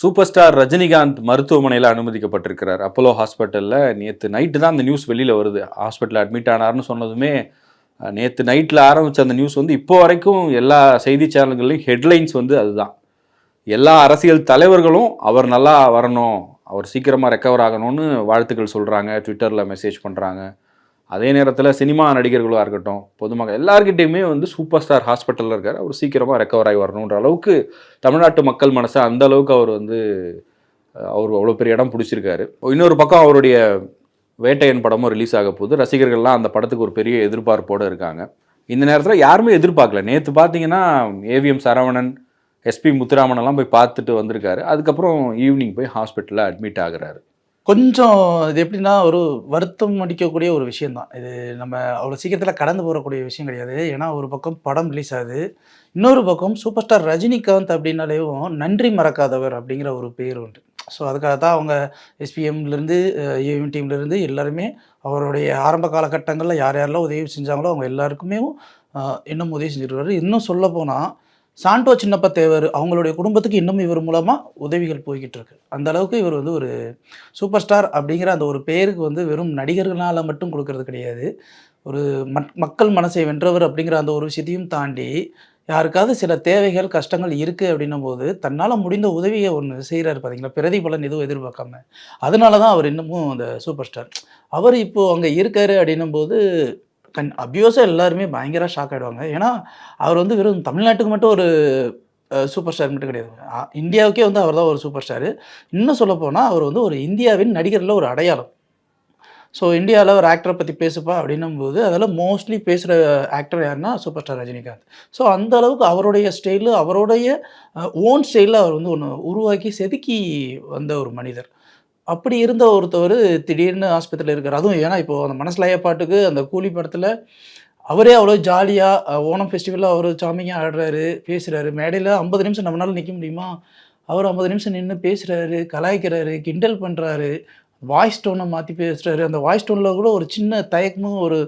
Super star Rajinikanth மருத்துவமனையில் அனுமதிக்கப்பட்டிருக்கிறார். Apollo ஹாஸ்பிட்டலில் நேற்று நைட்டு தான் அந்த நியூஸ் வெளியில் வருது. ஹாஸ்பிட்டலில் அட்மிட் ஆனார்னு சொன்னதுமே நேற்று நைட்டில் ஆரம்பித்த அந்த நியூஸ் வந்து இப்போ வரைக்கும் எல்லா செய்தி சேனல்கள்லையும் ஹெட்லைன்ஸ் வந்து அதுதான். எல்லா அரசியல் தலைவர்களும் அவர் நல்லா வரணும் அவர் சீக்கிரமாக ரெக்கவர் ஆகணும்னு வாழ்த்துக்கள் சொல்கிறாங்க ட்விட்டரில் மெசேஜ் பண்ணுறாங்க அதே நேரத்தில் சினிமா நடிகர்களாக இருக்கட்டும் பொதுமக்கள் எல்லார்கிட்டையுமே வந்து சூப்பர் ஸ்டார் ஹாஸ்பிட்டலில் இருக்கார். அவர் சீக்கிரமாக ரெக்கவர் ஆகி வரணுன்ற அளவுக்கு தமிழ்நாட்டு மக்கள் மனசை அந்த அளவுக்கு அவர் வந்து அவர் அவ்வளோ பெரிய இடம் பிடிச்சிருக்காரு. இன்னொரு பக்கம் அவருடைய வேட்டையன் படமும் ரிலீஸ் ஆக போகுது. ரசிகர்கள்லாம் அந்த படத்துக்கு ஒரு பெரிய எதிர்பார்ப்போடு இருக்காங்க. இந்த நேரத்தில் யாருமே எதிர்பார்க்கல. நேற்று பார்த்தீங்கன்னா ஏவிஎம் சரவணன் எஸ்பி முத்துராமன் எல்லாம் போய் பார்த்துட்டு வந்திருக்காரு. அதுக்கப்புறம் ஈவினிங் போய் ஹாஸ்பிட்டலில் அட்மிட் ஆகிறாரு. கொஞ்சம் இது எப்படின்னா ஒரு வருத்தம் அடிக்கக்கூடிய ஒரு விஷயந்தான் இது நம்ம அவ்வளோ சீக்கிரத்தில் கடந்து போகக்கூடிய விஷயம் கிடையாது. ஏன்னா ஒரு பக்கம் படம் ரிலீஸ் ஆகுது. இன்னொரு பக்கம் சூப்பர் ஸ்டார் ரஜினிகாந்த் அப்படின்னாலேயும் நன்றி மறக்காதவர் அப்படிங்கிற ஒரு பேர் உண்டு. ஸோ அதுக்காக தான் அவங்க எஸ்பிஎம்லேருந்து ஏஎம் டீம்லேருந்து எல்லாருமே அவருடைய ஆரம்ப காலகட்டங்களில் யார் யாரெல்லாம் உதவி செஞ்சாங்களோ அவங்க எல்லாருக்குமே இன்னும் உதவி செஞ்சுருக்காரு. இன்னும் சொல்ல போனால் சாண்டோ சின்னப்ப தேவர் அவங்களுடைய குடும்பத்துக்கு இன்னும் இவர் மூலமாக உதவிகள் போய்கிட்டு இருக்கு அந்த அளவுக்கு இவர் வந்து ஒரு சூப்பர் ஸ்டார் அப்படிங்கிற அந்த ஒரு பெயருக்கு வந்து வெறும் நடிகர்களால் மட்டும் கொடுக்கறது கிடையாது. ஒரு மக் மக்கள் மனசை வென்றவர் அப்படிங்கிற அந்த ஒரு விஷயத்தையும் தாண்டி யாருக்காவது சில தேவைகள் கஷ்டங்கள் இருக்குது அப்படின்னும் போது தன்னால் முடிந்த உதவியை ஒன்று செய்கிறாரு பார்த்தீங்களா பிரதிபலன் எதுவும் எதிர்பார்க்காம. அதனால தான் அவர் இன்னமும் அந்த சூப்பர் ஸ்டார். அவர் இப்போது அங்கே இருக்காரு அப்படின்னும் போது கண் அபியோஸாக எல்லாருமே பயங்கர ஷாக் ஆகிடுவாங்க ஏன்னா அவர் வந்து வெறும் தமிழ்நாட்டுக்கு மட்டும் ஒரு சூப்பர் ஸ்டார் மட்டும் கிடையாது. இந்தியாவுக்கே வந்து அவர் தான் ஒரு சூப்பர் ஸ்டார் இன்னும் சொல்லப்போனால் அவர் வந்து ஒரு இந்தியாவின் நடிகரில் ஒரு அடையாளம். ஸோ இந்தியாவில் ஒரு ஆக்டரை பற்றி பேசுப்பா அப்படின்னும் போது அதில் மோஸ்ட்லி பேசுகிற ஆக்டர் யாருன்னா சூப்பர் ஸ்டார் ரஜினிகாந்த். ஸோ அந்த அளவுக்கு அவருடைய ஸ்டைலு அவருடைய ஓன் ஸ்டைலில் அவர் வந்து ஒன்று உருவாக்கி செதுக்கி வந்த ஒரு மனிதர். அப்படி இருந்த ஒருத்தவர் திடீர்னு ஆஸ்பத்திரியில் இருக்கார். அதுவும் ஏன்னா இப்போது அந்த மனசிலாய பாட்டுக்கு அந்த கூலி படத்தில் அவரே அவ்வளோ ஜாலியாக ஓணம் ஃபெஸ்டிவலில் அவர் சாமிங்க ஆடுறாரு பேசுகிறாரு மேடையில் ஐம்பது நிமிஷம் நம்மளால் நிற்க முடியுமா? அவர் ஐம்பது நிமிஷம் நின்று பேசுகிறாரு கலாய்க்கிறாரு கிண்டல் பண்ணுறாரு வாய்ஸ் டோனை மாற்றி பேசுகிறாரு அந்த வாய்ஸ் டோனில் கூட ஒரு சின்ன தயக்கமும் ஒரு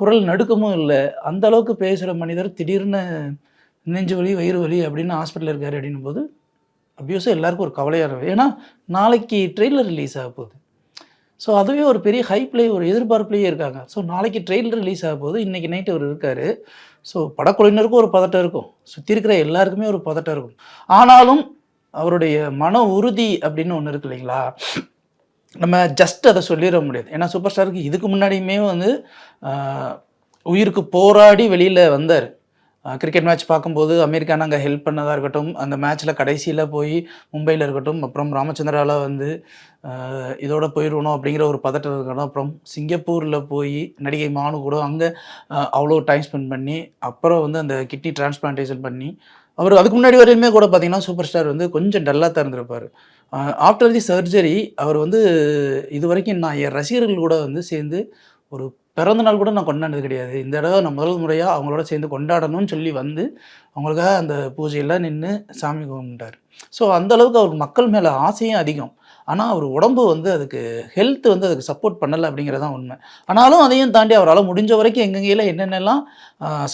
குரல் நடுக்கமும் இல்லை. அந்த அளவுக்கு பேசுகிற மனிதர் திடீர்னு நெஞ்சு வலி வயிறு வலி அப்படின்னு ஹாஸ்பிட்டலில் இருக்கார் அப்படின்னும் போது அப்யூஸும் எல்லாருக்கும் ஒரு கவலையாக இருக்கும். ஏன்னா நாளைக்கு ட்ரெய்லர் ரிலீஸ் ஆக போகுது. ஸோ அதுவே ஒரு பெரிய ஹைப்லேயே ஒரு எதிர்பார்ப்புலேயே இருக்காங்க. ஸோ நாளைக்கு ட்ரெய்லர் ரிலீஸ் ஆக போகுது. இன்றைக்கி நைட்டு அவர் இருக்கார். ஸோ படக்குழுவினருக்கும் ஒரு பதட்டம் இருக்கும். சுற்றி இருக்கிற எல்லாருக்குமே ஒரு பதட்டம் இருக்கும். ஆனாலும் அவருடைய மன உறுதி அப்படின்னு ஒன்று இருக்கு இல்லைங்களா? நம்ம ஜஸ்ட் அதை சொல்லிட முடியாது. ஏன்னா சூப்பர் ஸ்டாருக்கு இதுக்கு முன்னாடியுமே வந்து உயிருக்கு போராடி வெளியில் வந்தார். கிரிக்கெட் மேட்ச் பார்க்கும்போது அமெரிக்கான அங்கே ஹெல்ப் பண்ணதாக இருக்கட்டும் அந்த மேட்ச்சில் கடைசியில் போய் மும்பையில் இருக்கட்டும் அப்புறம் ராமச்சந்திராவில் வந்து இதோட போயிடணும் அப்படிங்கிற ஒரு பதட்டம் இருக்கட்டும் அப்புறம் சிங்கப்பூரில் போய் நடிகை மானு கூட அங்கே அவ்வளோ டைம் ஸ்பெண்ட் பண்ணி அப்புறம் வந்து அந்த கிட்னி டிரான்ஸ்பிளான்டேஷன் பண்ணி அவர் அதுக்கு முன்னாடி வரையுமே கூட பார்த்தீங்கன்னா சூப்பர் ஸ்டார் வந்து கொஞ்சம் டல்லாக திறந்துருப்பார் ஆஃப்டர் தி சர்ஜரி அவர் வந்து இது வரைக்கும் நான் என் ரசிகர்கள் கூட வந்து சேர்ந்து ஒரு பிறந்த நாள் கூட நான் கொண்டாடினது கிடையாது. இந்த தடவை நான் முதல் முறையாக அவங்களோட சேர்ந்து கொண்டாடணும்னு சொல்லி வந்து அவங்களுக்காக அந்த பூஜையெல்லாம் நின்று சாமி கும்பிட்டார். ஸோ அந்த அளவுக்கு அவருக்கு மக்கள் மேலே ஆசையும் அதிகம். ஆனால் அவர் உடம்பு வந்து அதுக்கு ஹெல்த் வந்து அதுக்கு சப்போர்ட் பண்ணலை அப்படிங்கிறது தான் உண்மை. ஆனாலும் அதையும் தாண்டி அவரால் முடிஞ்ச வரைக்கும் எங்கெங்கெல்லாம் என்னென்னலாம்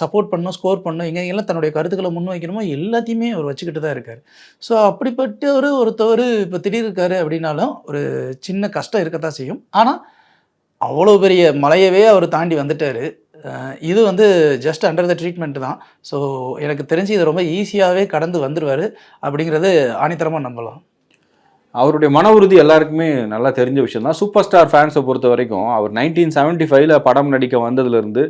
சப்போர்ட் பண்ணணும் ஸ்கோர் பண்ணணும் எங்கெங்கெல்லாம் தன்னுடைய கருத்துக்களை முன்வைக்கணுமோ எல்லாத்தையுமே அவர் வச்சுக்கிட்டு தான் இருக்கார். ஸோ அப்படிப்பட்ட ஒரு ஒருத்தவர் இப்போ திடீர் இருக்காரு அப்படின்னாலும் ஒரு சின்ன கஷ்டம் இருக்கத்தான் செய்யும். ஆனால் அவ்வளோ பெரிய மலையவே அவர் தாண்டி வந்துட்டார். இது வந்து ஜஸ்ட் அண்டர் த ட்ரீட்மெண்ட் தான். ஸோ எனக்கு தெரிஞ்சு இது ரொம்ப ஈஸியாகவே கடந்து வந்துடுவார் அப்படிங்கிறது ஆணித்தரமாக நம்பலாம். அவருடைய மன உறுதி எல்லாருக்குமே நல்லா தெரிஞ்ச விஷயம் தான். சூப்பர் ஸ்டார் ஃபேன்ஸை பொறுத்த வரைக்கும் அவர் நைன்டீன் செவன்ட்டி ஃபைவ்ல படம் நடிக்க வந்ததுலேருந்து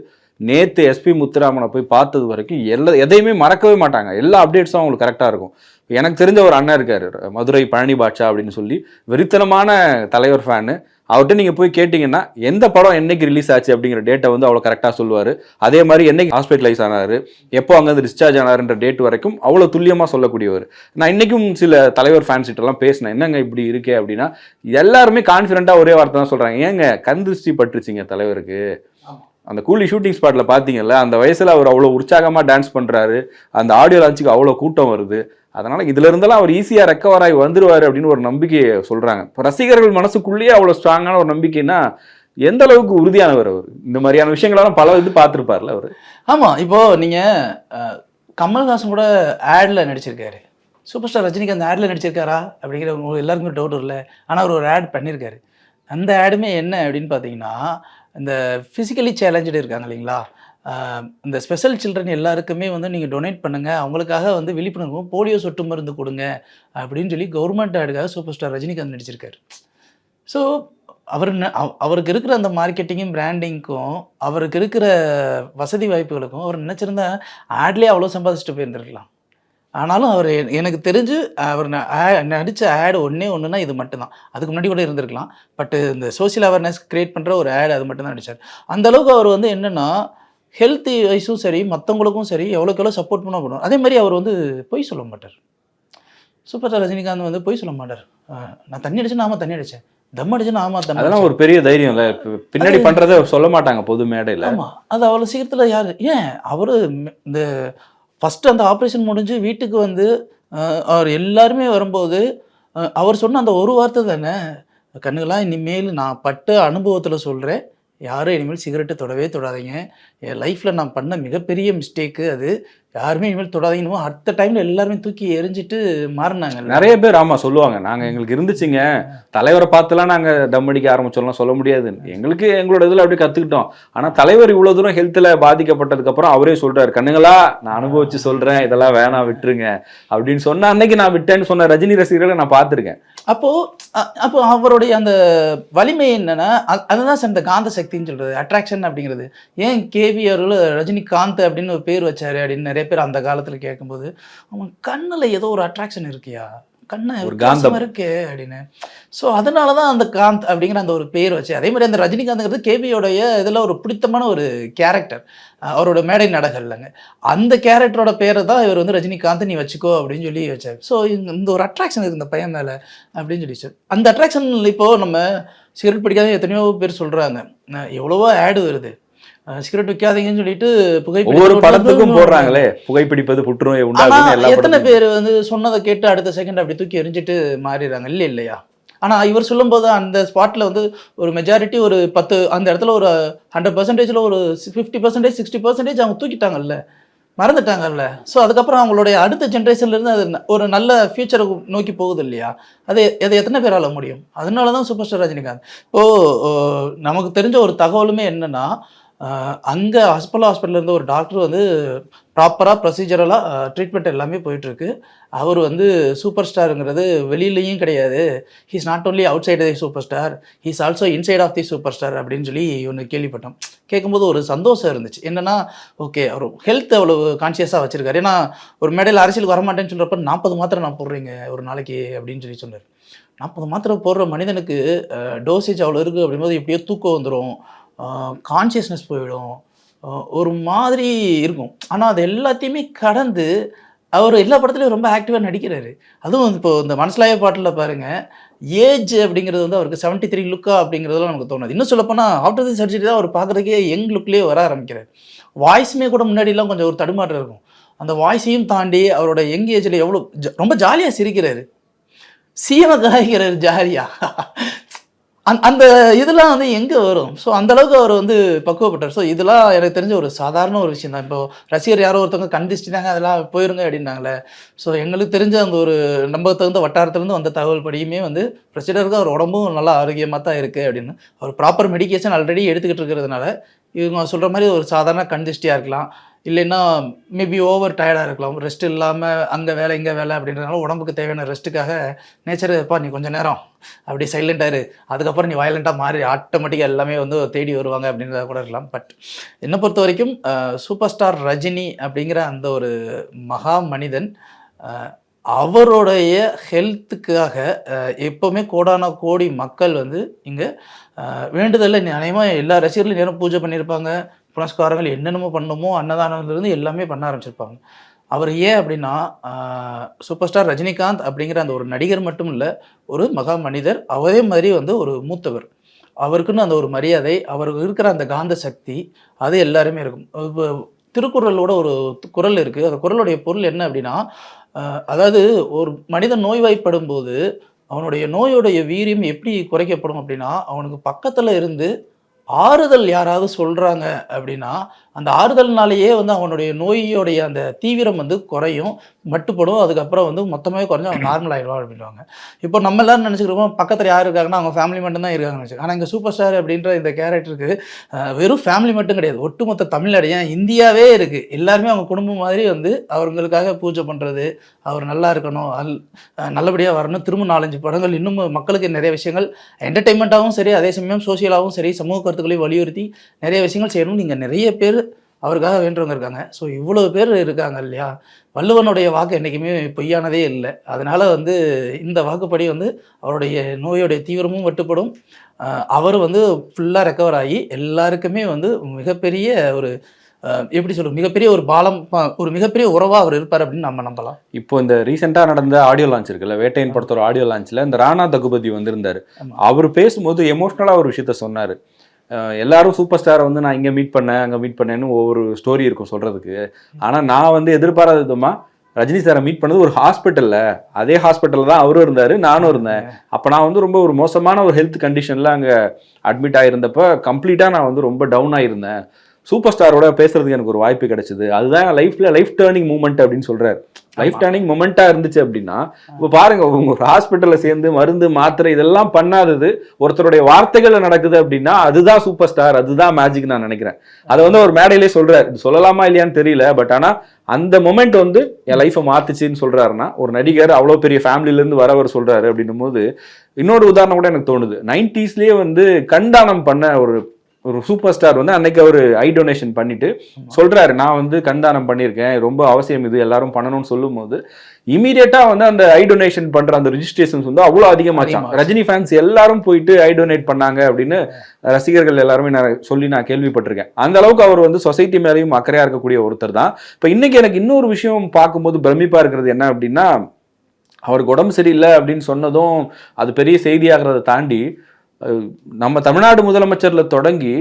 நேற்று எஸ்பி முத்துராமனை போய் பார்த்தது வரைக்கும் எல்லா எதையுமே மறக்கவே மாட்டாங்க. எல்லா அப்டேட்ஸும் அவங்களுக்கு கரெக்டாக இருக்கும். எனக்கு தெரிஞ்ச ஒரு அண்ணன் இருக்கார். மதுரை பழனி பாட்சா அப்படின்னு சொல்லி வெறித்தனமான தலைவர் ஃபேனு அவர்கிட்ட நீங்கள் போய் கேட்டிங்கன்னா எந்த படம் என்னைக்கு ரிலீஸ் ஆச்சு அப்படிங்கிற டேட்டை வந்து அவ்வளோ கரெக்டாக சொல்லுவார். அதே மாதிரி என்னைக்கு ஹாஸ்பிட்டலைஸ் ஆனார் எப்போ அங்கேருந்து டிஸ்சார்ஜ் ஆனாருன்ற டேட் வரைக்கும் அவ்வளோ துல்லியமாக சொல்லக்கூடியவர். நான் இன்றைக்கும் சில தலைவர் ஃபேன்ஸ் கிட்டலாம் பேசினேன் என்னங்க இப்படி இருக்கே? அப்படின்னா எல்லாருமே கான்ஃபிடென்ட்டாக ஒரே வார்த்தை தான் சொல்கிறாங்க ஏங்க கண் திருஷ்டி பட்டுருச்சிங்க தலைவருக்கு. அந்த கூலி ஷூட்டிங் ஸ்பாட்டில் பார்த்தீங்கல்ல அந்த வயசில் அவர் அவ்வளோ உற்சாகமாக டான்ஸ் பண்ணுறாரு அந்த ஆடியோ லான்ச்சுக்கு அவ்வளோ கூட்டம் வருது. அதனால் இதுல இருந்தெல்லாம் அவர் ஈஸியாக ரெக்கவர் ஆகி வந்துடுவார் அப்படின்னு ஒரு நம்பிக்கையை சொல்கிறாங்க இப்போ ரசிகர்கள் மனசுக்குள்ளேயே அவ்வளோ ஸ்ட்ராங்கான ஒரு நம்பிக்கைன்னா எந்த அளவுக்கு உறுதியானவர் அவர்? இந்த மாதிரியான விஷயங்களெல்லாம் பல இது பார்த்துருப்பார்ல அவர்? ஆமாம் இப்போது நீங்கள் கமல்ஹாசன் கூட ஆடில் நடிச்சிருக்காரு. சூப்பர் ஸ்டார் ரஜினிகாந்த் ஆடில் நடிச்சிருக்காரா? அப்படிங்கிற உங்களுக்கு எல்லாருக்குமே டவுட் இல்லை ஆனால் அவர் ஒரு ஆட் பண்ணியிருக்காரு அந்த ஆடுமே என்ன அப்படின்னு பார்த்தீங்கன்னா இந்த ஃபிசிக்கலி சேலஞ்சடு இருக்காங்க இல்லைங்களா? இந்த ஸ்பெஷல் சில்ட்ரன் எல்லாருக்குமே வந்து நீங்கள் டொனேட் பண்ணுங்கள் அவங்களுக்காக வந்து விழிப்புணர்வு போலியோ சொட்டு மருந்து கொடுங்க அப்படின்னு சொல்லி கவர்மெண்ட் ஆடுக்காக சூப்பர் ஸ்டார் ரஜினிகாந்த் நடிச்சிருக்காரு. ஸோ அவர் அவருக்கு இருக்கிற அந்த மார்க்கெட்டிங்கும் பிராண்டிங்க்கும் அவருக்கு இருக்கிற வசதி வாய்ப்புகளுக்கும் அவர் நினச்சிருந்தா ஆட்லேயே அவ்வளோ சம்பாதிச்சுட்டு போயிருந்துருக்கலாம். ஆனாலும் அவர் எனக்கு தெரிஞ்சு அவர் ந- ஆ- நடிச்ச ஆட் ஒன்றே ஒன்றுனா இது மட்டும்தான். அதுக்கு முன்னாடி கூட இருந்திருக்கலாம். பட் இந்த சோஷியல் அவேர்னஸ் கிரியேட் பண்ணுற ஒரு ஆட் அது மட்டும் தான் நடிச்சார். அந்த அளவுக்கு அவர் வந்து என்னென்னா ஹெல்த் வைஸும் சரி மற்றவங்களுக்கும் சரி எவ்வளோக்கு எவ்வளோ சப்போர்ட் பண்ண பண்ணும் அதே மாதிரி அவர் வந்து பொய் சொல்ல மாட்டார். சூப்பர் ஸ்டார் ரஜினிகாந்த் வந்து பொய் சொல்ல மாட்டார். நான் தண்ணி அடிச்சேன் ஆமாம் தண்ணி அடித்தேன் தம் அடிச்சேன் ஆமாம் தம் அதெல்லாம் ஒரு பெரிய தைரியம் இல்ல. பின்னாடி பண்றத சொல்ல மாட்டாங்க பொது மேடையில. ஆமாம் அது அவ்வளோ சீக்கிரத்தில் யார்? ஏன்? அவர் இந்த ஃபஸ்ட்டு அந்த ஆப்ரேஷன் முடிஞ்சு வீட்டுக்கு வந்து அவர் எல்லாருமே வரும்போது அவர் சொன்ன அந்த ஒரு வார்த்தை தானே கண்ணுங்களா இனிமேல் நான் பட்ட அனுபவத்தில் சொல்கிறேன் யாரும் இனிமேல் சிகரெட்டு தொடவே தொடாதீங்க. என் லைஃப்பில் நான் பண்ண மிகப்பெரிய மிஸ்டேக்கு அது. யாருமே இனிமேல் தொடாதீங்கன்னு அடுத்த டைமில் எல்லாருமே தூக்கி எரிஞ்சிட்டு மாறினாங்க நிறைய பேர் ஆமா சொல்லுவாங்க. நாங்க எங்களுக்கு இருந்துச்சுங்க. தலைவரை பார்த்துலாம் நாங்க தம் அடிக்க ஆரம்பிச்சோம்லாம் சொல்ல முடியாது. எங்களுக்கு எங்களோட இதுல அப்படியே கத்துக்கிட்டோம். ஆனா தலைவர் இவ்வளவு தூரம் ஹெல்த்ல பாதிக்கப்பட்டதுக்கு அப்புறம் அவரே சொல்றாரு. கண்ணுங்களா நான் அனுபவிச்சு சொல்றேன். இதெல்லாம் வேணாம் விட்டுருங்க. அப்படின்னு சொன்ன அன்னைக்கு நான் விட்டேன்னு சொன்ன ரஜினி ரசிகர்களை நான் பார்த்திருக்கேன். அப்போ அப்போ அவருடைய அந்த வலிமை என்னன்னா அதுதான் சார் இந்த காந்த சக்தின்னு சொல்றது. அட்ராக்ஷன் அப்படிங்கிறது. ஏன் கேவி அவர்கள் ரஜினிகாந்த் அப்படின்னு ஒரு பேர் வச்சாரு அப்படின்னு நிறைய பேர் அந்த காலத்துல கேட்கும்போது அவன் கண்ணுல ஏதோ ஒரு அட்ராக்ஷன் இருக்கியா? கண்ணை ஒரு காந்தம். இருக்கே அப்படின்னு. ஸோ அதனால தான் அந்த காந்த் அப்படிங்கிற அந்த ஒரு பேர் வச்சு அதே மாதிரி அந்த ரஜினிகாந்த்ங்கிறது கேபியோடைய இதில் ஒரு பிடித்தமான ஒரு கேரக்டர் அவரோட மேடை நாடகம்லங்க அந்த கேரக்டரோட பேரை தான் இவர் வந்து ரஜினிகாந்த் நீ வச்சுக்கோ அப்படின்னு சொல்லி வச்சார். ஸோ இந்த ஒரு அட்ராக்ஷன் இருக்கு இந்த பையன் மேலே அப்படின்னு சொல்லி சார் அந்த அட்ராக்ஷன் இப்போ நம்ம சிகரெட் பிடிக்காத எத்தனையோ பேர் சொல்கிறாங்க எவ்வளவோ ஆடு வருது. சிகரெட் விற்காதீங்கன்னு சொல்லிட்டு புகைப்பிடிப்பது ஒவ்வொரு படத்துக்கும் போடுறாங்களே. புகைப்பிடிப்பது புற்றுநோய் எல்லா எத்தனை பேர் வந்து சொன்னதை கேட்டு அடுத்த செகண்ட் அப்படி தூக்கி எரிஞ்சிட்டு மாறிடுறாங்க. இல்லை இல்லையா? ஆனா இவர் சொல்லும்போது அந்த ஸ்பாட்ல வந்து ஒரு மெஜாரிட்டி ஒரு பத்து அந்த இடத்துல ஒரு ஹண்ட்ரட் பர்சன்டேஜ்ல ஒரு ஃபிஃப்டி பர்சன்டேஜ் சிக்ஸ்டி பர்சன்டேஜ் அவங்க தூக்கிட்டாங்கல்ல. மறந்துட்டாங்கல்ல. ஸோ அதுக்கப்புறம் அவங்களுடைய அடுத்த ஜென்ரேஷன்ல இருந்து அது ஒரு நல்ல ஃபியூச்சரை நோக்கி போகுது இல்லையா? அது அதை எத்தனை பேரால முடியும்? அதனால தான் சூப்பர் ஸ்டார் ரஜினிகாந்த். இப்போ ஓ, நமக்கு தெரிஞ்ச ஒரு தகவலுமே என்னன்னா அங்கே ஹாஸ்பிட்டல் ஹாஸ்பிட்டல் இருந்த ஒரு டாக்டர் வந்து ப்ராப்பராக ப்ரொசீஜரலாக ட்ரீட்மெண்ட் எல்லாமே போயிட்டுருக்கு. அவர் வந்து சூப்பர் ஸ்டாருங்கிறது வெளியிலையும் கிடையாது. He's not only outside the super star he's also inside of the super star அப்படின்னு சொல்லி ஒன்று கேள்விப்பட்டோம். கேட்கும்போது ஒரு சந்தோஷம் இருந்துச்சு. என்னன்னா ஓகே அவர் ஹெல்த் அவ்வளோ கான்சியஸாக வச்சுருக்காரு. ஏன்னா ஒரு மேடையில் அரசியலுக்கு வரமாட்டேன்னு சொல்கிறப்ப நாற்பது மாத்திரை நான் போடுறீங்க ஒரு நாளைக்கு அப்படின்னு சொல்லி சொன்னார். நாற்பது மாத்திரை போடுற மனிதனுக்கு டோசேஜ் அவ்வளோ இருக்குது அப்படிங்கும்போது எப்படியோ தூக்கம் வந்துடும் கான்சியஸ்னஸ் போயிடும். ஒரு மாதிரி இருக்கும். ஆனால் அது எல்லாத்தையுமே கடந்து அவர் எல்லா படத்துலையும் ரொம்ப ஆக்டிவாக நடிக்கிறாரு. அதுவும் இப்போ இந்த மனசிலாய பாட்டில் பாருங்கள் ஏஜ் அப்படிங்கிறது வந்து அவருக்கு 73 த்ரீ லுக்கா அப்படிங்கிறதுலாம் நமக்கு தோணுது. இன்னும் சொல்லப்போனால் ஆஃப்டர் தி சர்ஜரி தான் அவர் பார்க்குறதுக்கே யங் லுக்லேயே வர ஆரம்பிக்கிறார். வாய்ஸுமே கூட முன்னாடிலாம் கொஞ்சம் ஒரு தடுமாற்றம் இருக்கும். அந்த வாய்ஸையும் தாண்டி அவரோட யங் ஏஜில் எவ்வளோ ரொம்ப ஜாலியாக சிரிக்கிறாரு. சீம காய்கிறார் ஜாலியாக அந் அந்த இதெல்லாம் வந்து எங்கே வரும்? ஸோ அந்தளவுக்கு அவர் வந்து பக்குவப்பட்டார். ஸோ இதெல்லாம் எனக்கு தெரிஞ்ச ஒரு சாதாரண ஒரு விஷயம் தான். இப்போ ரசிகர் யாரோ ஒருத்தவங்க கண்டிச்சிட்டாங்க அதெல்லாம் போயிருங்க அப்படின்னாங்களே. ஸோ எங்களுக்கு தெரிஞ்ச அந்த ஒரு நம்ம தகுந்த வட்டாரத்துலேருந்து வந்த தகவல் படியுமே வந்து பிரசிடருக்கு அவர் உடம்பும் நல்லா ஆரோக்கியமாக தான் இருக்குது அப்படின்னு. அவர் ப்ராப்பர் மெடிகேஷன் ஆல்ரெடி எடுத்துக்கிட்டு இருக்கிறதுனால இவங்க சொல்கிற மாதிரி ஒரு சாதாரண கண்திஷ்டியாக இருக்கலாம். இல்லைன்னா மேபி ஓவர் டயர்டாக இருக்கலாம். ரெஸ்ட் இல்லாமல் அங்கே வேலை இங்கே வேலை அப்படின்றதுனால உடம்புக்கு தேவையான ரெஸ்ட்டுக்காக நேச்சர் இருப்பா நீ கொஞ்ச நேரம் அப்படி சைலண்டாக இரு. அதுக்கப்புறம் நீ வயலண்ட்டாக மாறி ஆட்டோமேட்டிக்காக எல்லாமே வந்து தேடி வருவாங்க அப்படின்றத கூட இருக்கலாம். பட் என்னை பொறுத்த வரைக்கும் சூப்பர் ஸ்டார் ரஜினி அப்படிங்கிற அந்த ஒரு மகா மனிதன் அவருடைய ஹெல்த்துக்காக எப்போவுமே கோடான கோடி மக்கள் வந்து இங்கே வேண்டுதலில் நியாயமாக எல்லா ரசிகர்களும் நேரம் பூஜை பண்ணியிருப்பாங்க. புனஸ்காரங்கள் என்னென்னமோ பண்ணணுமோ அன்னதானத்துலேருந்து எல்லாமே பண்ண ஆரம்பிச்சிருப்பாங்க. அவர் ஏன் அப்படின்னா சூப்பர் ஸ்டார் ரஜினிகாந்த் அப்படிங்கிற அந்த ஒரு நடிகர் மட்டும் இல்லை ஒரு மகா மனிதர் அவரே மாதிரி வந்து ஒரு மூத்தவர். அவருக்குன்னு அந்த ஒரு மரியாதை அவருக்கு இருக்கிற அந்த காந்த சக்தி அது எல்லாருமே இருக்கும். இப்போ திருக்குறளோட ஒரு குறள் இருக்குது அந்த குரலுடைய பொருள் என்ன அப்படின்னா அதாவது ஒரு மனிதன் நோய்வாய்ப்படும் போது அவனுடைய நோயுடைய வீரியம் எப்படி குறைக்கப்படும் அப்படின்னா அவனுக்கு பக்கத்தில் இருந்து ஆறுதல் யாராவது சொல்கிறாங்க அப்படின்னா அந்த ஆறுதல்னாலேயே வந்து அவனுடைய நோயோடைய அந்த தீவிரம் வந்து குறையும் மட்டுப்படும். அதுக்கப்புறம் வந்து மொத்தமாகவே குறைஞ்சு அவன் நார்மல் ஆகிடுவா அப்படின்வாங்க இப்போ நம்ம எல்லாரும் நினச்சிக்கிறோம் பக்கத்தில் யார் இருக்காங்கன்னா அவங்க ஃபேமிலி மட்டும்தான் இருக்காங்க நினச்சி. ஆனால் இங்கே சூப்பர் ஸ்டார் அப்படின்ற இந்த கேரக்டருக்கு வெறும் ஃபேமிலி மட்டும் கிடையாது. ஒட்டுமொத்த தமிழ்நாடு ஏன் இந்தியாவே இருக்குது எல்லாருமே அவங்க குடும்பம் மாதிரி வந்து அவங்களுக்காக பூஜை பண்ணுறது அவர் நல்லா இருக்கணும் அல் நல்லபடியாக வரணும் திரும்ப நாலஞ்சு படங்கள். இன்னும் மக்களுக்கு நிறைய விஷயங்கள் என்டர்டெயின்மெண்ட்டாகவும் சரி அதே சமயம் சோசியலாகவும் சரி சமூக கருத்துக்களையும் வலியுறுத்தி நிறைய விஷயங்கள் செய்யணும் நீங்கள் நிறைய பேர் அவருக்காக வேண்டுறவங்க இருக்காங்க. ஸோ இவ்வளோ பேர் இருக்காங்க இல்லையா? வள்ளுவனுடைய வாக்கு என்றைக்குமே பொய்யானதே இல்லை. அதனால் வந்து இந்த வாக்குப்படி வந்து அவருடைய நோயுடைய தீவிரமும் வெட்டுப்படும். அஹ் அவர் வந்து ஃபுல்லாக ரெக்கவர் ஆகி எல்லாருக்குமே வந்து மிகப்பெரிய ஒரு எப்படி சொல்றது? மிகப்பெரிய ஒரு பாலம் ஒரு மிகப்பெரிய உறவாக அவர் இருப்பார் அப்படின்னு நம்ம நம்பலாம். இப்போ இந்த ரீசெண்டாக நடந்த ஆடியோ லான்ச் இருக்குல்ல வேட்டையன் படத்தோட ஆடியோ லான்ச்ல இந்த ராணா தகுபதி வந்திருந்தாரு. அவர் பேசும்போது எமோஷ்னலாக ஒரு விஷயத்த சொன்னார். எல்லாரும் சூப்பர் ஸ்டாரை வந்து நான் இங்கே மீட் பண்ணேன் அங்கே மீட் பண்ணேன்னு ஒவ்வொரு ஸ்டோரி இருக்கும் சொல்கிறதுக்கு ஆனால் நான் வந்து எதிர்பாராத விதமாக ரஜினி சாரை மீட் பண்ணது ஒரு ஹாஸ்பிட்டலில் அதே ஹாஸ்பிட்டலில் தான் அவரும் இருந்தார் நானும் இருந்தேன். அப்போ நான் வந்து ரொம்ப ஒரு மோசமான ஒரு ஹெல்த் கண்டிஷனில் அங்கே அட்மிட் ஆகிருந்தப்போ கம்ப்ளீட்டாக நான் வந்து ரொம்ப டவுன் ஆகிருந்தேன் சூப்பர் ஸ்டாரோட பேசுறதுக்கு எனக்கு ஒரு வாய்ப்பு கிடைச்சது. அதுதான் லைஃப்ல லைஃப் டேர்னிங் மூமெண்ட் அப்படின்னு சொல்றாரு. லைஃப் டேர்னிங் மூமெண்ட்டா இருந்துச்சு அப்படின்னா இப்போ பாருங்க உங்க ஒரு ஹாஸ்பிட்டல்ல சேர்ந்து மருந்து மாத்திரை இதெல்லாம் பண்ணாதது ஒருத்தருடைய வார்த்தைகள்ல நடக்குது அப்படின்னா அதுதான் சூப்பர் ஸ்டார் அதுதான் மேஜிக் நான் நினைக்கிறேன். அதை வந்து ஒரு மேடையிலே சொல்றாரு. சொல்லலாமா இல்லையான்னு தெரியல பட் ஆனா அந்த மொமெண்ட் வந்து என் லைஃப்பை மாத்துச்சுன்னு சொல்றாருன்னா ஒரு நடிகர் அவ்வளோ பெரிய ஃபேமிலில இருந்து வரவர் சொல்றாரு அப்படின்னும் போது இன்னொரு உதாரணம் கூட எனக்கு தோணுது. நைன்டிஸ்லயே வந்து கண்தானம் பண்ண ஒரு ஒரு சூப்பர் ஸ்டார் வந்து அன்னைக்கு அவர் ஐ டொனேஷன் பண்ணிட்டு சொல்றாரு நான் வந்து கண்தானம் பண்ணியிருக்கேன் ரொம்ப அவசியம் இது எல்லாரும் பண்ணணும்னு சொல்லும்போது. இமீடியட்டா வந்து அந்த ஐ டொனேஷன் பண்ற அந்த ரிஜிஸ்ட்ரேஷன்ஸ் வந்து அவ்வளோ அதிகமாச்சான் அதிகமாச்சு. ரஜினி ஃபேன்ஸ் எல்லாரும் போயிட்டு ஐ டொனேட் பண்ணாங்க அப்படின்னு ரசிகர்கள் எல்லாருமே நான் சொல்லி நான் கேள்விப்பட்டிருக்கேன். அந்த அளவுக்கு அவர் வந்து சொசைட்டி மேலேயும் அக்கறையா இருக்கக்கூடிய ஒருத்தர் தான். இப்போ இன்னைக்கு எனக்கு இன்னொரு விஷயம் பார்க்கும்போது பிரமிப்பா இருக்கிறது என்ன அப்படின்னா அவருக்கு உடம்பு சரியில்லை அப்படின்னு சொன்னதும் அது பெரிய செய்தியாகிறத தாண்டி நம்ம தமிழ்நாடு முதலமைச்சரில் தொடங்கி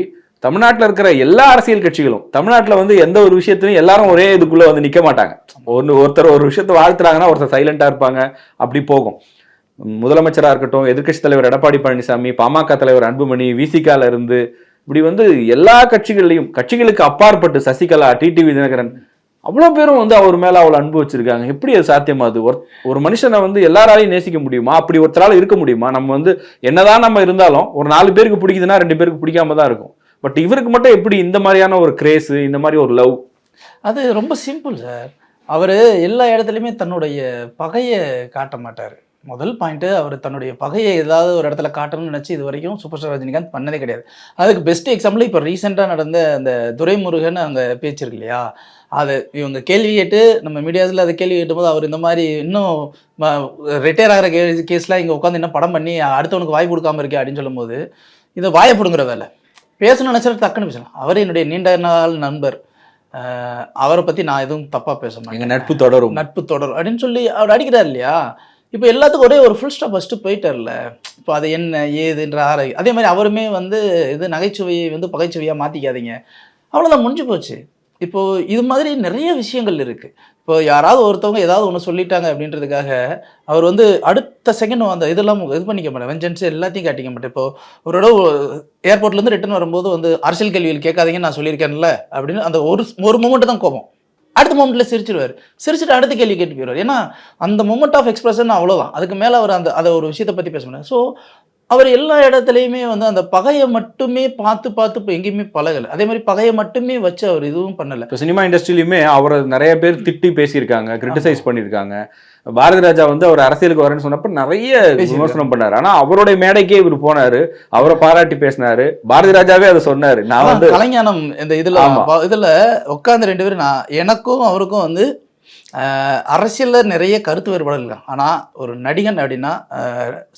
தமிழ்நாட்டில் இருக்கிற எல்லா அரசியல் கட்சிகளும் தமிழ்நாட்டில் வந்து எந்த ஒரு விஷயத்திலையும் எல்லாரும் ஒரே இதுக்குள்ளே வந்து நிற்க மாட்டாங்க. ஒன்று ஒருத்தர் ஒரு விஷயத்தை வாழ்த்துறாங்கன்னா ஒருத்தர் சைலண்டாக இருப்பாங்க. அப்படி போகும். முதலமைச்சராக இருக்கட்டும் எதிர்க்கட்சி தலைவர் எடப்பாடி பழனிசாமி பாமக தலைவர் அன்புமணி விசிகால இருந்து இப்படி வந்து எல்லா கட்சிகள்லையும் கட்சிகளுக்கு அப்பாற்பட்டு சசிகலா டிடிவி தினகரன் அவ்வளோ பேரும் வந்து அவர் மேலே அவ்வளோ அன்பு வச்சிருக்காங்க. எப்படி அது சாத்தியமாது ஒரு ஒரு மனுஷனை வந்து எல்லாராலையும் நேசிக்க முடியுமா? அப்படி ஒருத்தரால் இருக்க முடியுமா? நம்ம வந்து என்னதான் நம்ம இருந்தாலும் ஒரு நாலு பேருக்கு பிடிக்குதுன்னா ரெண்டு பேருக்கு பிடிக்காம தான் இருக்கும். பட் இவருக்கு மட்டும் எப்படி இந்த மாதிரியான ஒரு கிரேஸு இந்த மாதிரி ஒரு லவ் அது ரொம்ப சிம்பிள் சார் அவர் எல்லா இடத்துலையுமே தன்னுடைய பகையை காட்ட மாட்டார். முதல் பாயிண்ட்டு அவர் தன்னுடைய பகையை ஏதாவது ஒரு இடத்துல காட்டணும்னு நினச்சி இது வரைக்கும் சூப்பர் ஸ்டார் ரஜினிகாந்த் பண்ணதே கிடையாது. அதுக்கு பெஸ்ட் எக்ஸாம்பிள் இப்போ ரீசெண்டாக நடந்த அந்த துரைமுருகன் அங்கே பேச்சு இருக்கு இல்லையா? அது இவங்க கேள்வி கேட்டு நம்ம மீடியாஸில் அதை கேள்வி கேட்டும்போது அவர் இந்த மாதிரி இன்னும் ரிட்டையர் ஆகிற கே கேஸ்லாம் இங்கே உட்காந்து இன்னும் படம் பண்ணி அடுத்தவனுக்கு வாய்ப்பு கொடுக்காம இருக்கே அப்படின்னு சொல்லும்போது இதை வாயை பிடுங்குற வேலை பேசணும்னு நினச்சா டக்குன்னு பேசலாம். அவர் என்னுடைய நீண்ட நாள் நண்பர். அவரை பற்றி நான் எதுவும் தப்பாக பேச எங்க மாட்டேன் நட்பு தொடரும். நட்பு தொடரும். அப்படின்னு சொல்லி அவர் அடிக்கிறார் இல்லையா? இப்போ எல்லாத்துக்கும் ஒரே ஒரு ஃபுல் ஸ்டாப் ஃபஸ்ட்டு போயிட்டார்ல. இப்போ அது என்ன ஏதுன்ற ஆரை அதே மாதிரி அவருமே வந்து இது நகைச்சுவையை வந்து பகைச்சுவையாக மாற்றிக்காதீங்க அவ்வளோதான் முடிஞ்சு போச்சு. இப்போது இது மாதிரி நிறைய விஷயங்கள் இருக்குது இப்போ யாராவது ஒருத்தவங்க ஏதாவது ஒன்று சொல்லிட்டாங்க அப்படின்றதுக்காக அவர் வந்து அடுத்த செகண்ட் அந்த இதெல்லாம் இது பண்ணிக்க மாட்டேன் வெஞ்சன்ஸ் எல்லாத்தையும் காட்டிக்க மாட்டேன் இப்போ ஒரு தடவை ஏர்போர்ட்லேருந்து ரிட்டர்ன் வரும்போது வந்து அரசியல் கேள்விகள் கேட்காதீங்கன்னு நான் சொல்லியிருக்கேன்ல அப்படின்னு அந்த ஒரு ஒரு மூமெண்ட்டு தான் கோபம். அடுத்த மூமெண்ட்டில் சிரிச்சிருவார். சிரிச்சிட்டு அடுத்த கேள்வி கேட்டு போயிடுவார் ஏன்னா அந்த மூமெண்ட் ஆஃப் எக்ஸ்பிரஷன் அவ்வளோதான் அதுக்கு மேலே அவர் அந்த அதை ஒரு விஷயத்தை பற்றி பேச முடியாது ஸோ அவர் எல்லா இடத்துலையுமே வந்து அந்த பகையை மட்டுமே பார்த்து பார்த்து இப்போ எங்கேயுமே பழகலை. அதே மாதிரி பகையை மட்டுமே வச்சு அவர் இதுவும் பண்ணலை. இப்போ சினிமா இண்டஸ்ட்ரியிலுமே அவரை நிறைய பேர் திட்டி பேசியிருக்காங்க கிரிட்டிசைஸ் பண்ணியிருக்காங்க. பாரதி ராஜா வந்து அவர் அரசியலுக்கு வரேன்னு சொன்னப்ப நிறைய. விமர்சனம் பண்ணாரு. ஆனா அவருடைய மேடைக்கே இவர் போனாரு. அவரை பாராட்டி பேசினாரு. பாரதி ராஜாவே அதை சொன்னாரு. நான் வந்து கலைஞானம் இந்த இதுல இதுல உட்காந்து ரெண்டு பேரும் நான் எனக்கும் அவருக்கும் வந்து அரசியல்ல நிறைய கருத்து வேறுபாடு இருக்கலாம் ஆனா ஒரு நடிகன் அப்படின்னா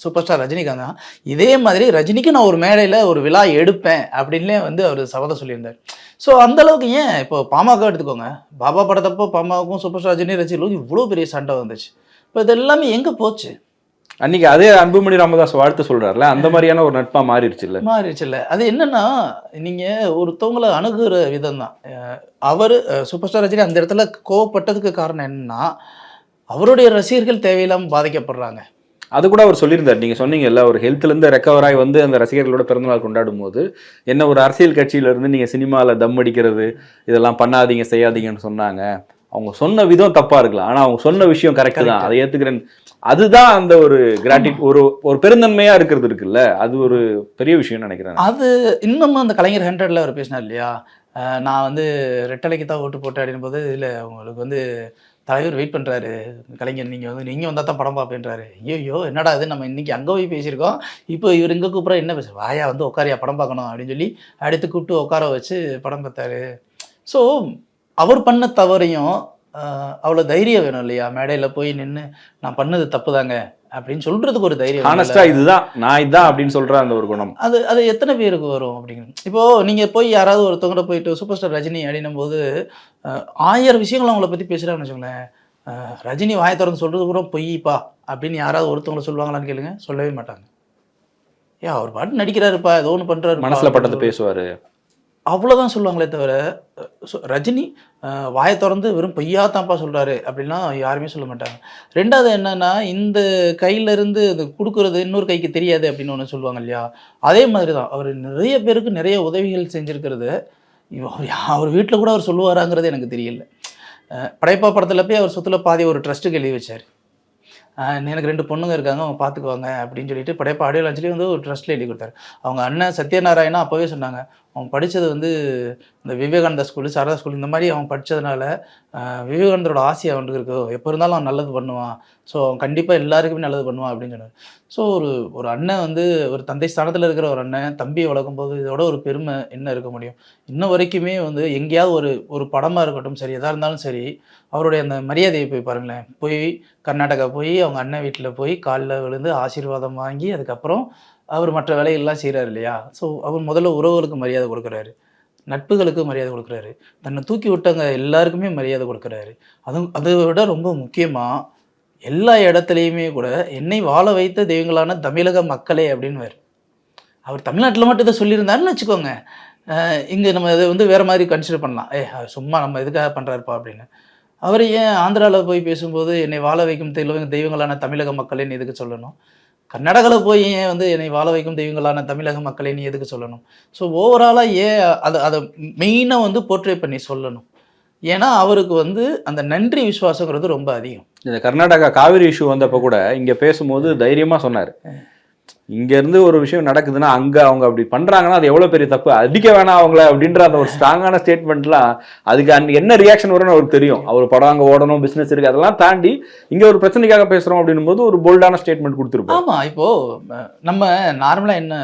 சூப்பர் ஸ்டார் ரஜினிகாந்த் தான். இதே மாதிரி ரஜினிக்கு நான் ஒரு மேடையில ஒரு விழா எடுப்பேன் அப்படின்லே வந்து அவர் சபதம் சொல்லியிருந்தார். ஸோ அந்த அளவுக்கு ஏன் இப்போ பாமக எடுத்துக்கோங்க. பாபா படத்தப்போ பாமகவுக்கும் சூப்பர் ஸ்டார் ரஜினி ரசிகர்களுக்கும் இவ்வளோ பெரிய சண்டை வந்துச்சு. இப்போ இது எல்லாமே எங்க போச்சு? அன்னைக்கு அதே அன்புமணி ராமதாஸ் வாழ்த்து சொல்றாருல அந்த மாதிரியான ஒரு நட்பா மாறிடுச்சு இல்ல மாறிடுச்சுல்ல. அது என்னன்னா நீங்க ஒருத்தவங்களை அணுகுற விதம் தான் அவர் சூப்பர் ஸ்டார் ரஜினி அந்த இடத்துல கோவப்பட்டதுக்கு காரணம் என்னன்னா அவருடைய ரசிகர்கள் தேவையில்லாம பாதிக்கப்படுறாங்க. அது கூட அவர் சொல்லியிருந்தார். நீங்க சொன்னீங்கல்ல ஒரு ஹெல்த்ல இருந்து ரெக்கவர் ஆகி வந்து அந்த ரசிகர்களோட பிறந்தநாள் கொண்டாடும் போது என்ன ஒரு அரசியல் கட்சியில இருந்து நீங்க சினிமால தம் அடிக்கிறது இதெல்லாம் பண்ணாதீங்க செய்யாதீங்கன்னு சொன்னாங்க. அவங்க சொன்ன விதம் தப்பா இருக்கலாம். ஆனா அவங்க சொன்ன விஷயம் கரெக்ட் தான். அதை ஏத்துக்கிறேன். அதுதான் அந்த ஒரு கிராட்டிட் ஒரு ஒரு பெருந்தன்மையா இருக்கிறது இருக்குல்ல? அது ஒரு பெரிய விஷயம் நினைக்கிறேன். அது இன்னமும் அந்த கலைஞர் ஹண்ட்ரட்ல அவர் பேசினார் இல்லையா? நான் வந்து ரெட்டலைக்கு தான் ஓட்டு போட்டேன் அப்படின்னும் போது இல்லை உங்களுக்கு வந்து தலைவர் வெயிட் பண்ணுறாரு கலைஞர். நீங்கள் வந்து நீங்கள் வந்தால் தான் படம் பார்ப்பேன்றாரு. ஐயோ என்னடா இது? நம்ம இன்றைக்கி அங்கே போய் பேசியிருக்கோம். இப்போ இவர் இங்கே கூப்பிட்றா என்ன பேச? வாயா வந்து உட்காரியா படம் பார்க்கணும் அப்படின்னு சொல்லி அடுத்து கூப்பிட்டு உட்கார வச்சு படம் பார்த்தாரு. ஸோ அவர் பண்ண தவறையும் அவ்வளோ தைரியம் வேணும் இல்லையா? மேடையில் போய் நின்று நான் பண்ணது தப்பு தாங்க அப்படின்னு சொல்றதுக்கு ஒரு தைரியம்? ஹானஸ்டா இதுதான் நான் இதுதான் அப்படின்னு சொல்ற அந்த ஒரு குணம். அது அது எத்தனை பேருக்கு வரும் அப்படிங்கிறது. இப்போ நீங்க போய் யாராவது ஒருத்தவங்க போயிட்டு சூப்பர் ஸ்டார் ரஜினி அப்படின்னும் போது ஆயிரம் விஷயங்கள் அவங்கள பத்தி பேசுறாங்கன்னு வச்சுக்கோங்களேன். ரஜினி வாயை திறந்து சொல்றது கூட பொய்ப்பா அப்படின்னு யாராவது ஒருத்தவங்கள சொல்லுவாங்களான்னு கேளுங்க. சொல்லவே மாட்டாங்க. ஏன் அவர் பாட்டு நடிக்கிறாருப்பா ஏதோ ஒன்று பண்றாரு மனசுல பட்டது பேசுவாரு. அவ்வளோதான் சொல்லுவாங்களே தவிர ரஜினி வாயை திறந்து வெறும் பொய்யா தான்ப்பா சொல்றாரு யாருமே சொல்ல மாட்டாங்க. ரெண்டாவது என்னன்னா இந்த கையிலேருந்து இருந்து கொடுக்குறது இன்னொரு கைக்கு தெரியாது அப்படின்னு ஒன்று சொல்லுவாங்க இல்லையா? அதே மாதிரி தான் அவர் நிறைய பேருக்கு நிறைய உதவிகள் செஞ்சுருக்கிறது. அவர் அவர் வீட்டில் கூட அவர் சொல்லுவாராங்கிறது எனக்கு தெரியல. படைப்பா படத்தில் போய் அவர் சொத்துல பாதி ஒரு ட்ரஸ்ட்டுக்கு எழுதி வச்சார். எனக்கு ரெண்டு பொண்ணுங்க இருக்காங்க அவங்க பார்த்துக்குவாங்க அப்படின்னு சொல்லிட்டு படைப்பா ஆடியோ லான்ச்லேயே வந்து ஒரு ட்ரஸ்ட்டில் எழுதி கொடுத்தாரு. அவங்க அண்ணன் சத்யநாராயணா அப்போவே சொன்னாங்க அவன் படித்தது வந்து இந்த விவேகானந்தா ஸ்கூலு சாரதா ஸ்கூல் இந்த மாதிரி அவன் படித்ததுனால விவேகானந்தரோட ஆசை அவனுக்கு இருக்கோ. எப்போ இருந்தாலும் அவன் நல்லது பண்ணுவான். ஸோ அவன் கண்டிப்பாக எல்லாருக்குமே நல்லது பண்ணுவான் அப்படின்னு சொன்னார். ஸோ ஒரு ஒரு அண்ணன் வந்து ஒரு தந்தை ஸ்தானத்தில் இருக்கிற ஒரு அண்ணன் தம்பியை வளர்க்கும் போது இதோட ஒரு பெருமை என்ன இருக்க முடியும்? இன்ன வரைக்குமே வந்து எங்கேயாவது ஒரு ஒரு படமாக இருக்கட்டும் சரி எதாக இருந்தாலும் சரி அவருடைய அந்த மரியாதையை போய் பாருங்களேன். போய் கர்நாடகா போய் அவங்க அண்ணன் வீட்டில் போய் காலில் விழுந்து ஆசீர்வாதம் வாங்கி அதுக்கப்புறம் அவர் மற்ற வேலையெல்லாம் செய்கிறாரு இல்லையா? ஸோ அவர் முதல்ல உறவுகளுக்கு மரியாதை கொடுக்குறாரு. நட்புகளுக்கு மரியாதை கொடுக்குறாரு. தன்னை தூக்கி விட்டவங்க எல்லாருக்குமே மரியாதை கொடுக்குறாரு. அதுவும் அதை விட ரொம்ப முக்கியமாக எல்லா இடத்துலையுமே கூட என்னை வாழ வைத்த தெய்வங்களான தமிழக மக்களே அப்படின்னு அவர் தமிழ்நாட்டில் மட்டும் இதை சொல்லியிருந்தாருன்னு வச்சுக்கோங்க. இங்கே நம்ம இதை வந்து வேறு மாதிரி கன்சிடர் பண்ணலாம். ஏ சும்மா நம்ம எதுக்காக பண்ணுறாருப்பா அப்படின்னு. அவர் ஏன் ஆந்திராவில் போய் பேசும்போது என்னை வாழ வைக்கும் தெய்வங்களான தமிழக மக்களேன்னு எதுக்கு சொல்லணும்? கர்நாடகாவில் போய் ஏன் வந்து என்னை வாழ வைக்கும் தெய்வங்களான தமிழக மக்களே நீ எதுக்கு சொல்லணும்? ஸோ ஓவராலாக ஏன் அதை அதை மெயினாக வந்து போர்ட்ரே பண்ணி சொல்லணும். ஏன்னா அவருக்கு வந்து அந்த நன்றி விசுவாசங்கிறது ரொம்ப அதிகம். இந்த கர்நாடகா காவிரி இஷ்யூ வந்தப்ப கூட இங்க பேசும்போது தைரியமா சொன்னாரு. இங்கேருந்து ஒரு விஷயம் நடக்குதுன்னா அங்கே அவங்க அப்படி பண்ணுறாங்கன்னா அது எவ்வளோ பெரிய தப்பு? அடிக்க வேணாம் அவங்கள அப்படின்ற அந்த ஒரு ஸ்ட்ராங்கான ஸ்டேட்மெண்ட்லாம் அதுக்கு அங்க என்ன ரியாக்ஷன் வரும்னு அவருக்கு தெரியும். அவர் படம் அங்கே ஓடணும் பிஸ்னஸ் இருக்குது அதெல்லாம் தாண்டி இங்கே ஒரு பிரச்சனைக்காக பேசுகிறோம் அப்படின்னும் போது ஒரு போல்டான ஸ்டேட்மெண்ட் கொடுத்துருப்போம் ஆமாம் இப்போது நம்ம நார்மலாக என்ன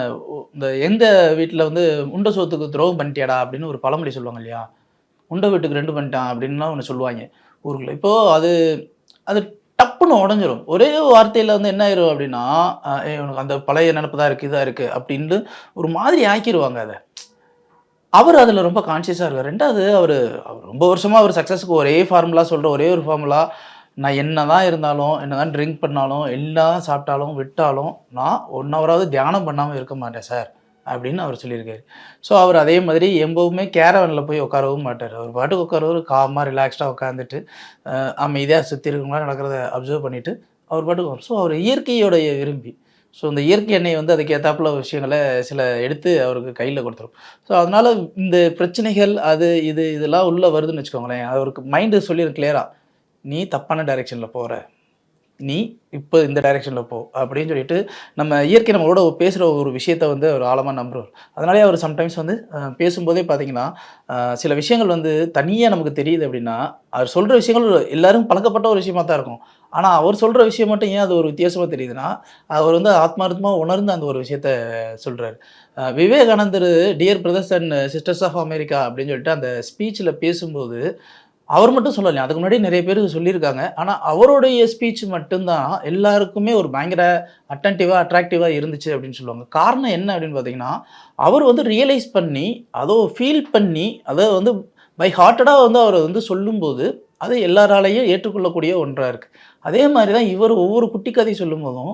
இந்த எந்த வீட்டில் வந்து உண்ட சோத்துக்கு துரோகம் பண்ணிட்டியாடா அப்படின்னு ஒரு பழமொழி சொல்லுவாங்க இல்லையா? உண்டை வீட்டுக்கு ரெண்டு பண்ணிட்டான் அப்படின்லாம் ஒன்று சொல்லுவாங்க. ஊருக்குள்ள. இப்போது அது அது டப்புன்னு உடஞ்சிரும். ஒரே வார்த்தையில் வந்து என்ன ஆயிரும் அப்படின்னா இவனுக்கு உனக்கு அந்த பழைய நினப்பு தான் இருக்குது இதாக இருக்குது அப்படின்ட்டு ஒரு மாதிரி ஆக்கிடுவாங்க அதை. அவர் அதில் ரொம்ப கான்சியஸாக இருக்கார். ரெண்டாவது அவர் அவர் ரொம்ப வருஷமாக அவர் சக்ஸஸ்க்கு ஒரே ஃபார்முலா சொல்கிற ஒரே ஒரு ஃபார்முலா நான் என்ன தான் இருந்தாலும் என்ன தான் ட்ரிங்க் பண்ணாலும் எல்லாம் சாப்பிட்டாலும் விட்டாலும் நான் ஒன் ஹவராவது தியானம் பண்ணாமல் இருக்க மாட்டேன் சார் அப்படின்னு அவர் சொல்லியிருக்காரு. ஸோ அவர் அதே மாதிரி எம்பவுமே கேரவனில் போய் உட்காரவும் மாட்டார். அவர் பாட்டுக்கு உட்காரவர் காமாக ரிலாக்ஸ்டாக உட்காந்துட்டு அமைதியாக சுற்றி இருக்கவங்களாம் நடக்கிறத அப்சர்வ் பண்ணிவிட்டு அவர் பாட்டுக்கு ஸோ அவர் இயற்கையோடைய விரும்பி. ஸோ இந்த இயற்கை எண்ணெய் வந்து அதுக்கு ஏற்றாப்புல விஷயங்களை சில எடுத்து அவருக்கு கையில் கொடுத்துரும். ஸோ அதனால் இந்த பிரச்சனைகள் அது இது இதெல்லாம் உள்ளே வருதுன்னு வச்சுக்கோங்களேன். அவருக்கு மைண்டு சொல்லிடும் கிளியராக நீ தப்பான டைரெக்ஷனில் போகிற நீ இப்போ இந்த டைரெக்ஷனில் போ அப்படின்னு சொல்லிட்டு நம்ம இயற்கை நம்மளோட பேசுகிற ஒரு விஷயத்த வந்து அவர் ஆழமாக நம்புறார் அதனாலே அவர் சம்டைம்ஸ் வந்து பேசும்போதே பார்த்தீங்கன்னா சில விஷயங்கள் வந்து தனியாக நமக்கு தெரியுது அப்படின்னா அவர் சொல்கிற விஷயங்கள் எல்லாரும் பழக்கப்பட்ட ஒரு விஷயமா தான் இருக்கும். ஆனால் அவர் சொல்கிற விஷயம் மட்டும் ஏன் அது ஒரு வித்தியாசமாக தெரியுதுன்னா அவர் வந்து ஆத்மார்த்தமாக உணர்ந்து அந்த ஒரு விஷயத்த சொல்கிறார் விவேகானந்தர் dear brothers and sisters of America அப்படின்னு சொல்லிட்டு அந்த ஸ்பீச்சில் பேசும்போது அவர் மட்டும் சொல்லலை. அதுக்கு முன்னாடி நிறைய பேர் சொல்லியிருக்காங்க. ஆனால் அவருடைய ஸ்பீச் மட்டும்தான் எல்லாருக்குமே ஒரு பயங்கர அட்டன்டிவாக அட்ராக்டிவாக இருந்துச்சு அப்படின்னு சொல்லுவாங்க. காரணம் என்ன அப்படின்னு பார்த்தீங்கன்னா அவர் வந்து ரியலைஸ் பண்ணி அதோ ஃபீல் பண்ணி அதை வந்து பை ஹார்ட்டடாக வந்து அவர் வந்து சொல்லும்போது அது எல்லாராலையும் ஏற்றுக்கொள்ளக்கூடிய ஒன்றாக இருக்குது அதே மாதிரி தான் இவர் ஒவ்வொரு குட்டி கதை சொல்லும்போதும்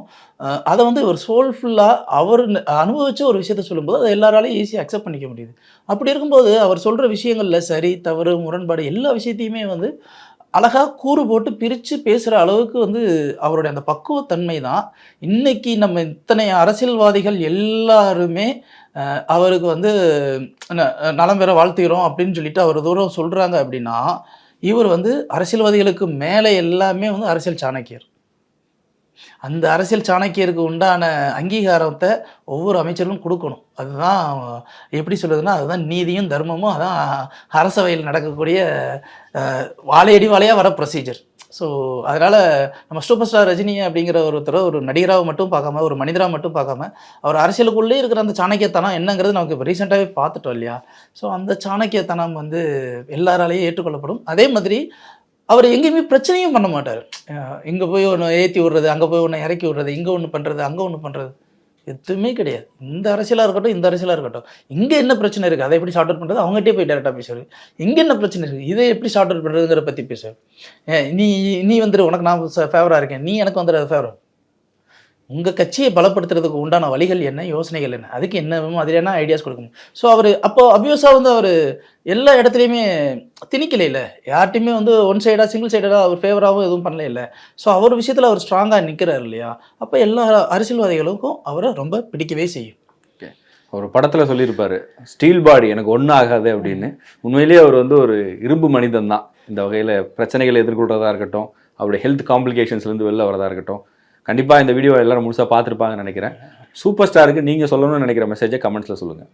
அதை வந்து இவர் சோல்ஃபுல்லாக அவர் அனுபவித்த ஒரு விஷயத்த சொல்லும்போது அதை எல்லாராலையும் ஈஸியாக அக்செப்ட் பண்ணிக்க முடியுது. அப்படி இருக்கும்போது அவர் சொல்கிற விஷயங்களில் சரி தவறு முரண்பாடு எல்லா விஷயத்தையுமே வந்து அழகாக கூறு போட்டு பிரித்து பேசுகிற அளவுக்கு வந்து அவருடைய அந்த பக்குவத்தன்மை தான் இன்றைக்கி நம்ம இத்தனை அரசியல்வாதிகள் எல்லாருமே அவருக்கு வந்து ந- நலம் பெற வாழ்த்துகிறோம் அப்படின்னு சொல்லிட்டு அவர் தூரம் சொல்கிறாங்க அப்படின்னா இவர் வந்து அரசியல்வாதிகளுக்கு மேலே எல்லாமே வந்து அரசியல் சாணக்கியர். அந்த அரசியல் சாணக்கியருக்கு உண்டான அங்கீகாரத்தை ஒவ்வொரு அமைச்சர்களும் கொடுக்கணும். அதுதான் எப்படி சொல்லுதுன்னா அதுதான் நீதியும் தர்மமும் அதான் அரசவையில் நடக்கக்கூடிய வாழையடி வாழையாக வர ப்ரொசீஜர் ஸோ அதனால் நம்ம சூப்பர் ஸ்டார் ரஜினி அப்படிங்கிற ஒருத்தர் ஒரு நடிகராக மட்டும் பார்க்காம ஒரு மனிதராக மட்டும் பார்க்காம அவர் அரசியலுக்குள்ளே இருக்கிற அந்த சாணக்கியத்தனம் என்னங்கிறது நமக்கு இப்போ ரீசெண்டாகவே பார்த்துட்டோம் இல்லையா? ஸோ அந்த சாணக்கியத்தனம் வந்து எல்லாராலையும் ஏற்றுக்கொள்ளப்படும். அதே மாதிரி அவர் எங்கேயுமே பிரச்சனையும் பண்ண மாட்டார். இங்கே போய் ஒன்று ஏற்றி விடுறது அங்கே போய் ஒன்று இறக்கி விடுறது இங்கே ஒன்று பண்ணுறது அங்கே ஒன்று பண்ணுறது எதுவுமே கிடையாது. இந்த அரசியலாக இருக்கட்டும் இந்த அரசியலாக இருக்கட்டும். இங்கே என்ன பிரச்சனை இருக்குது அதை எப்படி சார்ட் அவுட் பண்ணுறது அவங்ககிட்டயே போய் டேரெக்டாக பேசுவார் இங்கே என்ன பிரச்சனை இருக்குது இதை எப்படி ஷார்ட் அவுட் பண்ணுறதுங்கிற பற்றி பேசுவார் நீ நீ வந்துடு உனக்கு நான் ஃபேவராக இருக்கேன். நீ எனக்கு வந்துடு ஃபேவர் உங்கள் கட்சியை பலப்படுத்துறதுக்கு உண்டான வழிகள் என்ன? யோசனைகள் என்ன? அதுக்கு என்ன மாதிரியான ஐடியாஸ் கொடுக்கணும் ஸோ அவர் அப்போ அபியூஸாக வந்து அவர் எல்லா இடத்துலையுமே திணிக்கல இல்லை யார்ட்டையுமே வந்து ஒன் சைடாக சிங்கிள் சைடாக அவர் ஃபேவராகவும் எதுவும் பண்ணல இல்லை ஸோ அவர் விஷயத்தில் அவர் ஸ்ட்ராங்காக நிற்கிறார் இல்லையா? அப்போ எல்லா அரசியல்வாதிகளுக்கும் அவரை ரொம்ப பிடிக்கவே செய்யும். ஒரு படத்தில் சொல்லியிருப்பார் ஸ்டீல் பாடி எனக்கு ஒன்றும் ஆகாது அப்படின்னு. உண்மையிலேயே அவர் வந்து ஒரு இரும்பு மனிதன் தான் இந்த வகையில் பிரச்சனைகளை எதிர்கொள்கிறதா இருக்கட்டும் அவருடைய ஹெல்த் காம்ப்ளிகேஷன்ஸ்லேருந்து வெளில வரதா இருக்கட்டும் கண்டிப்பாக இந்த வீடியோ எல்லாரும் முழுசாக பார்த்துருப்பாங்கன்னு நினைக்கிறேன். சூப்பர் ஸ்டாருக்கு நீங்கள் சொல்லணும்னு நினைக்கிற மெசேஜை கமெண்ட்ஸில் சொல்லுங்கள்